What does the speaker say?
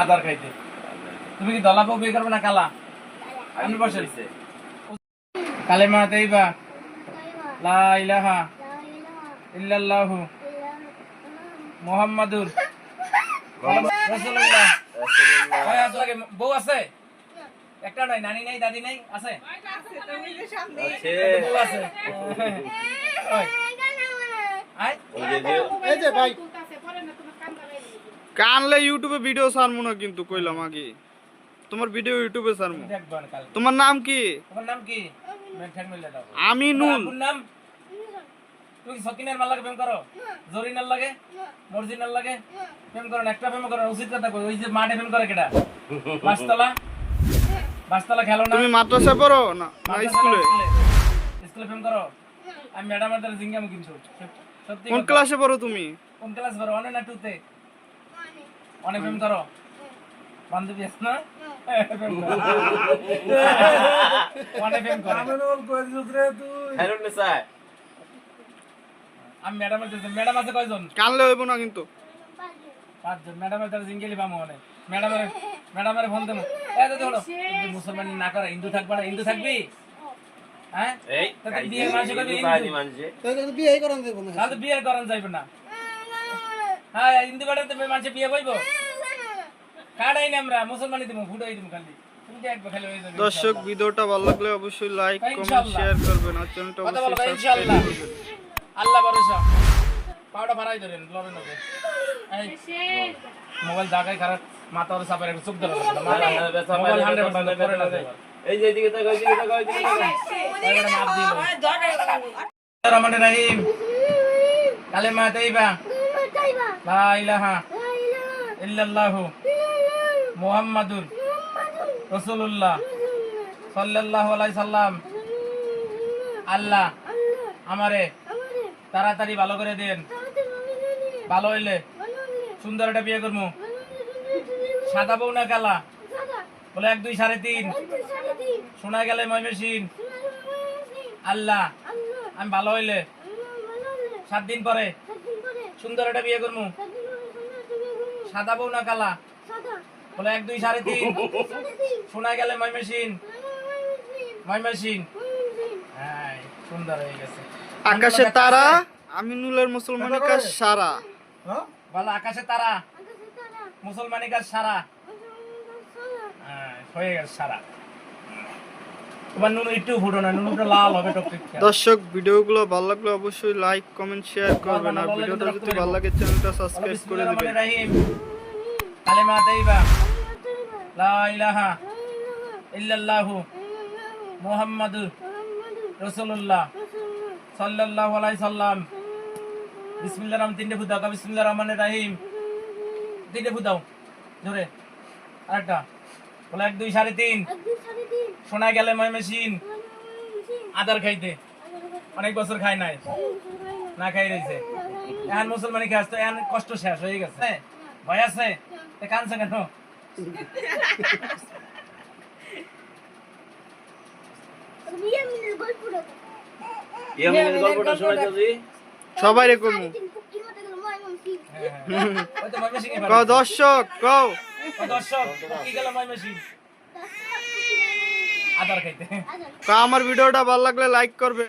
আদার খাইতে। তুমি কি দলা বিয়ে করবে না কালা? আমি বসে কালেমা তাইবা লা ইলাহা ইল্লাল্লাহু মুহাম্মাদুর রাসূলুল্লাহ? বউ আছে? একটা নাই নানি নাই দাদি নাই আছে? বউ আছে। আয়। এই যে ভাই। কানলে ইউটিউবে ভিডিও ছাড়মু না কিন্তু কইলাম আগে। তোমার ভিডিও ইউটিউবে ছাড়মু। তোমার নাম কি? তোমার নাম কি? আমি নুন নাম? তুমি সকিনের মাল লাগে প্রেম করো? জরিনার লাগে? মর্জিনার লাগে? প্রেম করো একটা প্রেম করো উচিত কথা কই। ওই যে মাঠে প্রেম করে কেডা? বাসতলা? বাসতলা খেলো না? তুমি মাদ্রাসা পড়ো না? না স্কুলে? স্কুলে? প্রেম করো? আমি ম্যাডামের দ্বারা জিঙ্গাম কিন্তু। কোন ক্লাসে পড়ো তুমি? কোন ক্লাস করো অনে না টুতে অনেক প্রেম করো বান্ধবী আছে না? অনেক প্রেম করে। আমি ম্যাডামের দ্বারা ম্যাডাম আছে কয়জন? কানলে হইব না কিন্তু। পাঁচজন। ম্যাডামের দ্বারা জিঙ্গেলি পাবো অনেক ম্যাডামের ম্যাডামের ফোন দেবো। এই তো ধরো মুসলমান না করে হিন্দু থাকবে না হিন্দু থাকবি? হ্যাঁ? তো বিয়ে মানুষ করবি হিন্দু বিয়ে করান দেবো না। বিয়ে করান যাইবে না। হ্যাঁ হিন্দু বাড়িতে মানুষ বিয়ে বইব কাড়াই না আমরা মুসলমানই দিব ফুটাই দিব খালি। খালি দর্শক ভিডিওটা ভালো লাগলে অবশ্যই লাইক কমেন্ট শেয়ার করবেন আর চ্যানেলটা অবশ্যই সাবস্ক্রাইব করবেন আল্লাহ ভরসা। পাউডা ফারাই ধরেন লড়েন ওকে এই মোবাইল দাগাই খারাপ মাথা ওর সাপের একটু চোখ ধরে মোবাইল হান্ড্রেড পার্সেন্ট করে না এই যে এদিকে তাকাও এদিকে তাকাও এদিকে তাকাও। দিল রহমান রহিম। কালেমা তাইবা। লা ইলাহা ইল্লাল্লাহু মুহাম্মাদুর সাল্লাল্লাহু আলাইহি সাল্লাম। আল্লাহ আমারে তাড়াতাড়ি ভালো করে দেন। ভালো হইলে সুন্দর একটা বিয়ে করব সাদা বউ না কালা? বলে এক দুই সাড়ে তিন। শোনা গেলে ময়মেশিন আল্লাহ আমি ভালো হইলে সাত দিন পরে সুন্দর একটা বিয়ে করব সাদা বউ না কালা? বলে এক দুই সাড়ে তিন। শোনা গেলে ময়মেশিন ময়মেশিন হ্যাঁ সুন্দর হয়ে গেছে। আকাশে তারা আমি নুলের মুসলমানের কাজ সারা। বলো আকাশে তারা? মুসলমানি কাজ সারা। হ্যাঁ, হয়ে গেছে সারা। তোমার নুন একটু ফুটো না নুনটা লাল হবে টকটক দর্শক ভিডিওগুলো ভালো লাগলে অবশ্যই লাইক কমেন্ট শেয়ার করবেন। আর ভিডিওটা যদি ভালো লাগে চ্যানেলটা সাবস্ক্রাইব করে দিবেন। কালেমা তাইবা। লা ইলাহা ইল্লাল্লাহু মুহাম্মাদুর রাসূলুল্লাহ সাল্লাল্লাহু আলাইহি সাল্লাম। বিসমিল্লাহির রহমান তিনটে ফুদাও বিসমিল্লাহির রহমানির রহিম। তিনটে ফুদাও জোরে আরেকটা। বলে এক দুই সাড়ে তিন। শোনা গেলে ময় মেশিন। আদার খাইতে। অনেক বছর খায় নাই। না খাই রয়েছে এখন মুসলমানি খাস তো এখন কষ্ট শেষ হয়ে গেছে। ভয় আছে? কানছে কেন? সবাই হ্যাঁ, হ্যাঁ। দর্শক কও। দর্শক কি গেল ময়মনসিং আদার খাইতে। কও আমার ভিডিওটা ভালো লাগলে লাইক করবে।